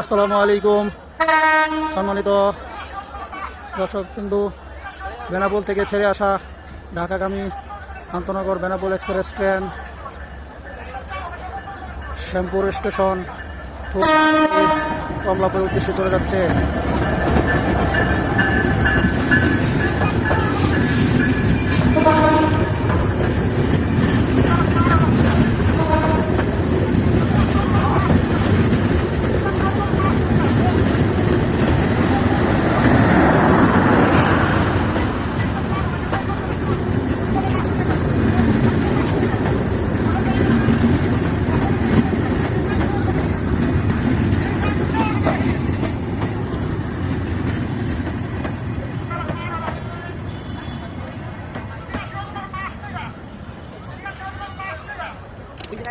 আসসালামু আলাইকুম। সম্মানিত দর্শক বিন্দু, বেনাপোল থেকে ছেড়ে আসা ঢাকাগামী আন্তনগর Benapole express train, Shyampur station Kamalapur উদ্দেশ্যে চলে যাচ্ছে। We can